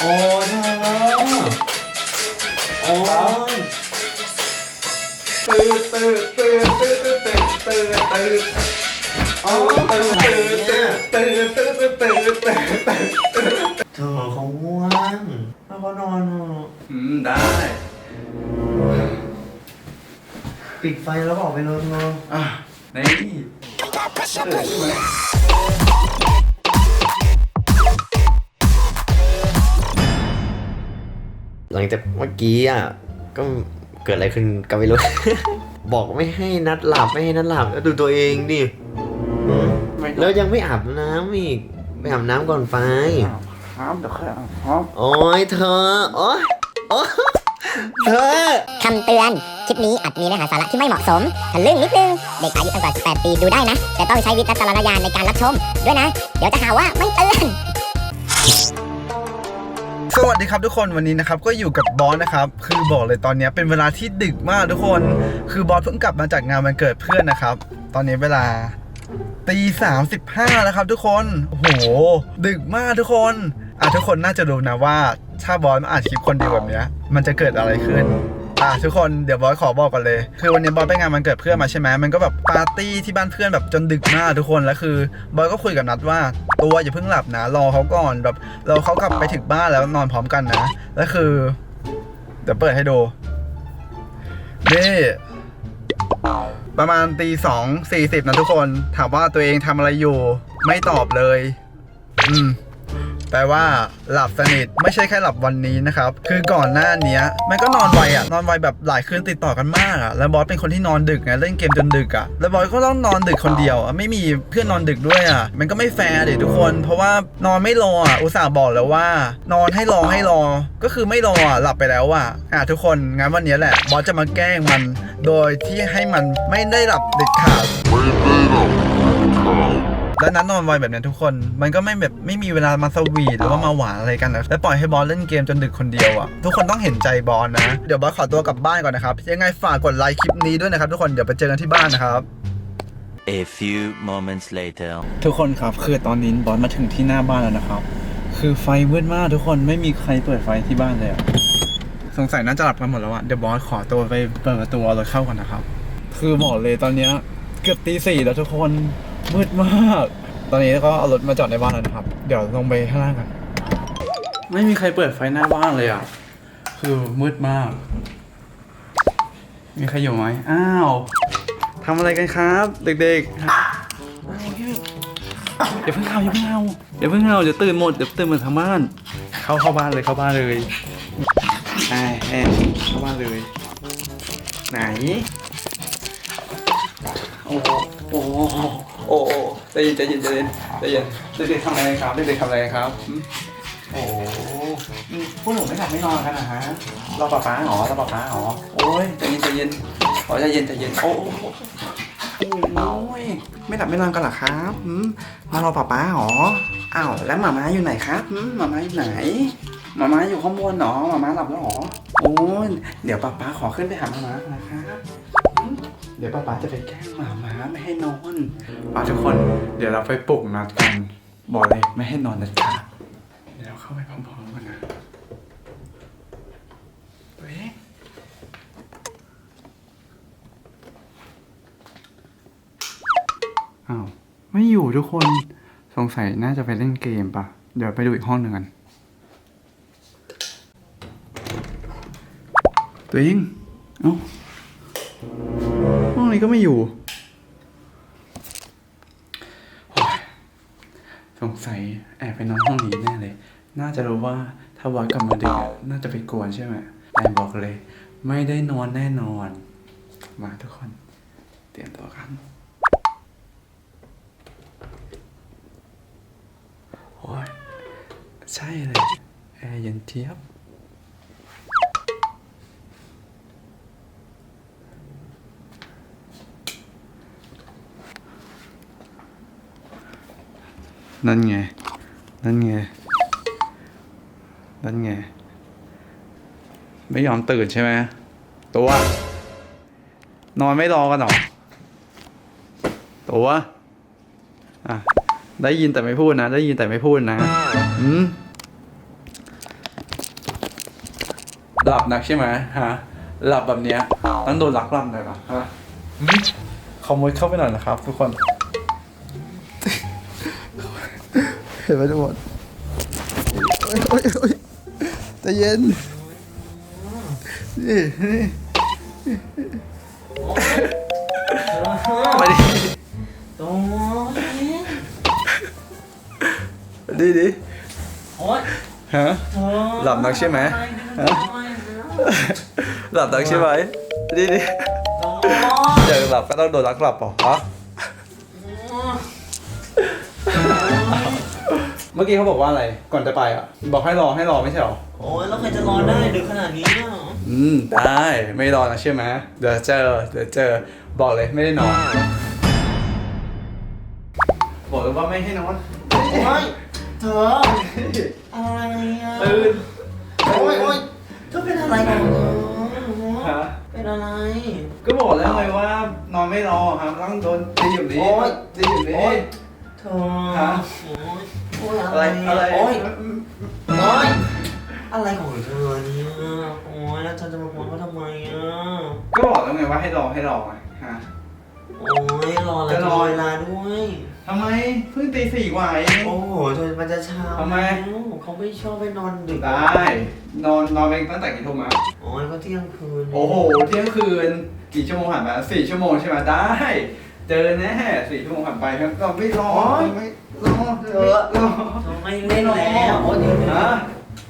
โอ้ยโอ้ยตื่นตื่นตื่นตื่นตื่นตื่นตื่นอ้ยตื่นตื่นตื่นตื่นตื่นตื่นตื่นตื่นตื่นเธอเขาง่วงแล้วเขานอนเถอะอืมได้ ปิดไฟแล้วบอกไปเลยเธออะนี่ตื่นใช่ไหม ลังจากเมื่อกี้อะก็เกิดอะไรขึ้นก็ไม่รู้ บอกไม่ให้นัดหลับไม่ให้นัดหลับแล้วดูตัวเองดิหืมแล้วยังไม่อาบน้ำอีกไปอาบน้ำก่อนไฟครับเดี๋ยวค่อยเอาครับโอ้ยเธอโอ้ยโอ้ยเธอคำเตือน คลิปนี้อาจมีเนื้อหาสาระที่ไม่เหมาะสมทะลึ่งนิดนึง เด็กอายุต่ำกว่า 18 ปีดูได้นะ แต่ต้องใช้วิจารณญาณในการรับชมด้วยนะ เดี๋ยวจะหาว่าไม่เตือน สวัสดีครับทุกคนวันนี้นะครับก็อยู่กับบอสนะครับคือบอกเลยตอนนี้เป็นเวลาที่ดึกมากทุกคน คือบอสเพิ่งกลับมาจากงานวันเกิดเพื่อนนะครับ ตอนนี้เวลาตีสามสิบห้าแล้วครับทุกคนโอ้โหดึกมากทุกคนอะทุกคนน่าจะรู้นะว่าถ้าบอสมาอัดคลิปคนเดียวแบบนี้มันจะเกิดอะไรขึ้น อะทุกคนเดี๋ยวบอสขอบอกก่อนเลย คือวันนี้บอสไปงานวันเกิดเพื่อนมาใช่ไหมมันก็แบบปาร์ตี้ที่บ้านเพื่อนแบบจนดึกมากทุกคนแล้วคือบอสก็คุยกับนัดว่าตัวอย่าเพิ่งหลับนะรอเขาก่อนแบบเรอเขากลับไปถึงบ้านแล้วนอนพร้อมกันนะแล้วคือเดี๋ยวเปิดให้ดูนี่ประมาณตีสองสี่สิบนะทุกคน ถามว่าตัวเองทำอะไรอยู่ ไม่ตอบเลย อืม แปลว่าหลับสนิทไม่ใช่แค่หลับวันนี้นะครับ คือก่อนหน้านี้มันก็นอนไวอะนอนไวแบบหลายคืนติดต่อกันมากอะแล้วบอสเป็นคนที่นอนดึกไงเล่นเกมจนดึกอะแล้วบอสก็ต้องนอนดึกคนเดียวไม่มีเพื่อนนอนดึกด้วยอะมันก็ไม่แฟร์เด็ทุกคน เพราะว่านอนไม่รออะอุตส่าห์บอกแล้วว่า นอนให้รอให้รอ ก็คือไม่รออะหลับไปแล้วอะอะทุกคนงั้นวันนี้แหละบอสจะมาแกล้งมัน โดยที่ให้มันไม่ได้หลับเด็ดขาด แล้วนัดนอนไวแบบเนี้ยทุกคน มันก็ไม่แบบไม่มีเวลามาสวีทหรือว่ามาหวานอะไรกันนะแล้วปล่อยให้บอสเล่นเกมจนดึกคนเดียวอะทุกคนต้องเห็นใจบอสนะ เดี๋ยวบอสขอตัวกลับบ้านก่อนนะครับ ยังไงฝากกดไลค์คลิปนี้ด้วยนะครับทุกคนเดี๋ยวไปเจอกันที่บ้านนะครับ A few moments later. ทุกคนครับคือตอนนี้บอสมาถึงที่หน้าบ้านแล้วนะครับ คือไฟมืดมากทุกคนไม่มีใครเปิดไฟที่บ้านเลยอะสงสัยน่าจะหลับกันหมดแล้วอะเดี๋ยวบอสขอตัวไปเปิดประตูเอารถเข้าก่อนนะครับ คือบอกเลยตอนเนี้ยเกือบตีสี่แล้วทุกคน มืดมาก ตอนนี้ก็เอารถมาจอดในบ้านแล้วนะครับ เดี๋ยวลงไปข้างล่างกัน ไม่มีใครเปิดไฟหน้าบ้านเลยอะ คือมืดมาก มีใครอยู่ไหมอ้าวทำอะไรกันครับ เด็กๆอย่าเพิ่งเอาอย่าเพิ่งเอาอย่าเพิ่งเอาเดี๋ยวตื่นหมดเดี๋ยวตื่นหมดทั้งบ้าน เข้าเข้าบ้านเลยเข้าบ้านเลยไอ้แอนเข้าบ้านเลย ไหน โอ้โห โอ้โหโอ้โหใจเย็นใจเย็นใจเย็นใจเย็นเด็กๆทำอะไรกันครับเด็กๆทำอะไรกันครับหืมโอ้โหอืมพวกหนูไม่หลับไม่นอนกันนะฮะรอป๊าป๊าเหรอรอป๊าป๊าเหรอโอ้ยใจเย็นใจเย็นขอใจเย็นใจเย็นโอ้โหโอ้ยไม่หลับไม่นอนกันเหรอครับหืมมารอป้าป้าเหรออ้าวแล้วหมาม้าอยู่ไหนครับหืมหมาม้าอยู่ไหนหมาม้าอยู่ข้างบนเหรอหมาม้าหลับแล้วเหรอโอ้ยเดี๋ยวป้าป้าขอขึ้นไปหาหมาม้านะครับหืม เดี๋ยวป้าป้าจะไปแกล้งหมาม้าไม่ให้นอนป้าทุกคน เดี๋ยวเราไปปลุกนัดกันบอกเลยไม่ให้นอนเด็ดขาดเดี๋ยวเราเข้าไปพร้อมๆกันนะตัวเองอ้าวไม่อยู่ทุกคนสงสัยน่าจะไปเล่นเกมปะเดี๋ยวไปดูอีกห้องหนึ่งกัน ตัวเองเอ้าห้ องนี้ก็ไม่อยู่สงสัยแอบไปนอนห้องนี้แน่เลย น่าจะรู้ว่าถ้าวัดกลับมาดึกอะน่าจะไปกวนใช่ไหมแต่บอกเลย ไม่ได้นอนแน่นอน มาทุกคน เตรียมตัวกันโอ้ยใช่เลยแอร์เย็นเจี๊ยบ นั่นไง นั่นไง นั่นไง ไม่ยอมตื่นใช่ไหม ตัว นอนไม่รอกันหรอ ตัว อะ ได้ยินแต่ไม่พูดนะ ได้ยินแต่ไม่พูดนะ อืมหลับนักใช่ไหมฮะ หลับแบบเนี้ยต้องโดนลักหลับหน่อยปะฮะหืมขโมยเข้าไปหน่อยนะครับทุกคน เห็นไหมทุกคนโอ๊ยโอ๊ยใจเย็น นี่นี่มาดิโอ้ดิดิโอ๊ยฮะหลับนักใช่ไหมฮะหลับนักใช่ไหมดิดิอยากหลับก็ต้องโดนลักหลับเปล่าฮะ มื่อกี้เขาบอกว่าอะไร ก่อนจะไปอะ บอกให้รอให้รอไม่ใช่หรอ โอ้ยแล้วใครจะรอได้ดึกขนาดนี้อะอืม ได้ ไม่รอนะใช่ไหมเดี๋ยวเจอ เดี๋ยวเจอ บอกเลยไม่ได้นอน บอกเลยว่าไม่ให้นอนโอ๊ยเธออะไรอะตื่นโอ๊ยโอ๊ยเธอเป็นอะไรของเธอฮะเป็นอะไร ก็บอกแล้วไงว่านอนไม่รอครับต้องโดนตีอยู่นี้โอ๊ย ตีอยู่นี้โอ๊ยเธอฮะ โอ๊ย โอ๊ยอะอะไรไรอะไรโอ๊ยโอ๊ยอะไรของเธอเนี่ยโอ๊ยแล้วเธอจะมาพูดว่าทำไมอะก็บอกแล้วไงว่าให้รอให้รอไงฮะโอ้ยรออะไรจะจะรรออเวลาด้วยทำไมเพิ่งตีสี่กว่าเองโอ้โหเธอมันจะเช้าทำไมแล้วเขาไม่ชอบไปนอนดึกได้นอนนอนไปตั้งแต่กี่ทุ่มอะโอ้ยก็เที่ยงคืนโอ้โหเที่ยงคืนกี่ชั่วโมงผ่านมาสี่ชั่วโมงใช่ไหมได้ เจอแน่สี่ชั่วโมงผ่านไปครับเราไม่รอไม่รอ เธอรอเธอไม่เล่นแล้วโอ้ยเดี๋ยวฮะ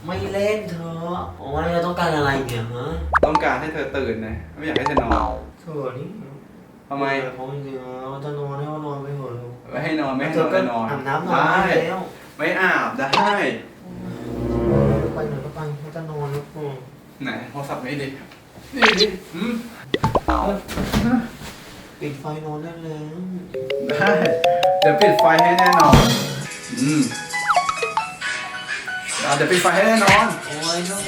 ไม่เล่นเธอโอ้ยเราต้องการอะไรเนี่ยฮะต้องการให้เธอตื่นนะ ไม่อยากให้เธอนอนเธอนี่ทำไมเขาจริงๆแล้วจะนอนให้เขานอนไปเถอะไม่ให้นอนไม่ให้เธนออนก็ไม่นอนอาบน้ำนอนได้ได้แล้วไม่อาบได้ ไปไหนก็ไปเขาจะนอนแล้วกูไหนโทรศัพท์ไม่ดีนี่ดิอืม ปิดไฟนอนได้แล้วได้เดี๋ยวปิดไฟให้แน่นอน อืมอะเดี๋ยวปิดไฟให้แน่นอน โอ้ยเธอ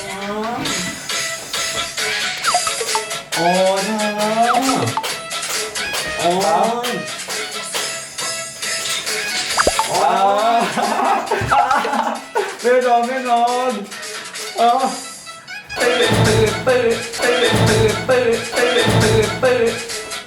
โอ้ยเธอโอ้ยโอ้อ่ายไม่นอนไม่นอนเออตื่นตื่นตื่นตื่นตื่นตื่นตื่นตื่น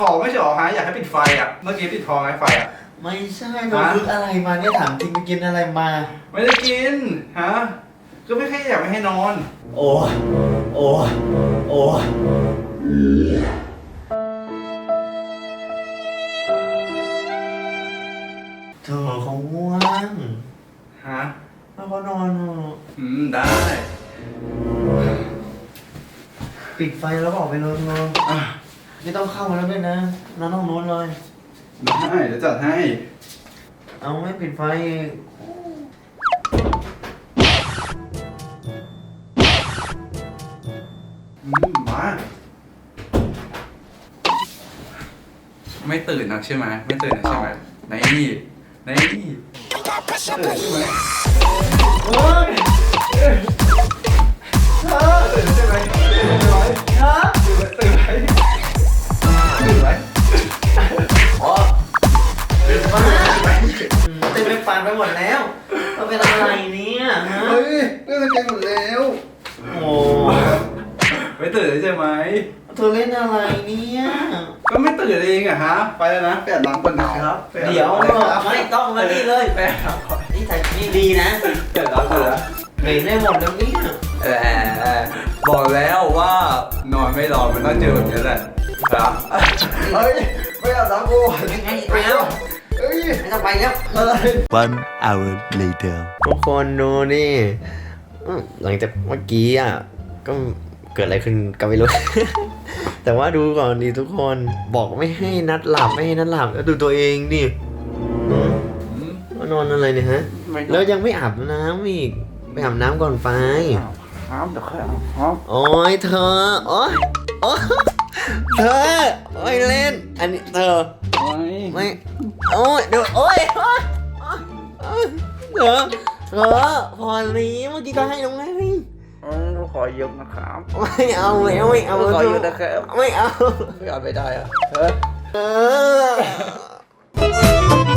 ขอไม่ใช่หรอฮะอยากให้ปิดไฟอะเมื่อกี้ปิดพอไหมไฟอะ ไม่ใช่เราคิดอะไรมาเนี่ยถามจริงไปกินอะไรมา ไม่ได้กินฮะก็ไม่แค่อยากไม่ให้นอน โอ้ยโอ้ยโอ้ยเธอเขาง่วงฮะแล้วเขานอนเถอะอืมได้ ปิดไฟแล้วก็ออกไปเลยเธออะ ไม่ต้องเข้ามาแล้วด้วยนะนอนห้องนู้นเลย ได้เดี๋ยวจัดให้ เอาไม่ปิดไฟอีกอืมมาไม่ตื่นนะใช่ไหมไม่ตื่นนะใช่ไหมในนี่ในนี่ตื่นใช่ไหมเฮ้ เธอเล่นอะไรเนี่ยก็ไม่ตื่นเองอะฮะ ไปแล้วนะไปอาบน้ำก่อนนะครับไปอาบเดี๋ยวน้ำก่อนนะครับไม่ต้องมานี่เลยไปอาบน้ำก่อนนี่แต่นี่ดีนะไปอาบน้ำก่อนนะเบรกได้หมดแล้วเนี่ยเออบอกแล้วว่านอนไม่รอมันต้องเจอแบบนี้แหละครับเฮ้ยไม่อาบน้ำกูยังไงไปแล้วเฮ้ยไม่ต้องไปแล้วอะไร One hour later. ทุกคนดูนี่อืมหลังจากเมื่อกี้อะก็ เกิดอะไรขึ้นก็ไม่รู้ แต่ว่าดูก่อนดีทุกคนบอกไม่ให้นัดหลับไม่ให้นัดหลับแล้วดูตัวเองดิหืมว่านอนอะไรเนี่ยฮะแล้วยังไม่อาบน้ำอีกไปอาบน้ำก่อนไป ครับเดี๋ยวค่อยอาบครับโอ้ยเธอโอ้ยโอ้ยเธอไม่เล่น อันนี้เธอ โอ้ยไม่ โอ้ยเดี๋ยวโอ้ยโอ๊ยโอ๊ยเธอเธอพอนี้เมื่อกี้ก็ให้น้องไง ขอยกนะครับไม่เอาแล้วไม่เอาขออยู่นะครับไม่เอาไม่เอาไปได้อะเออเออ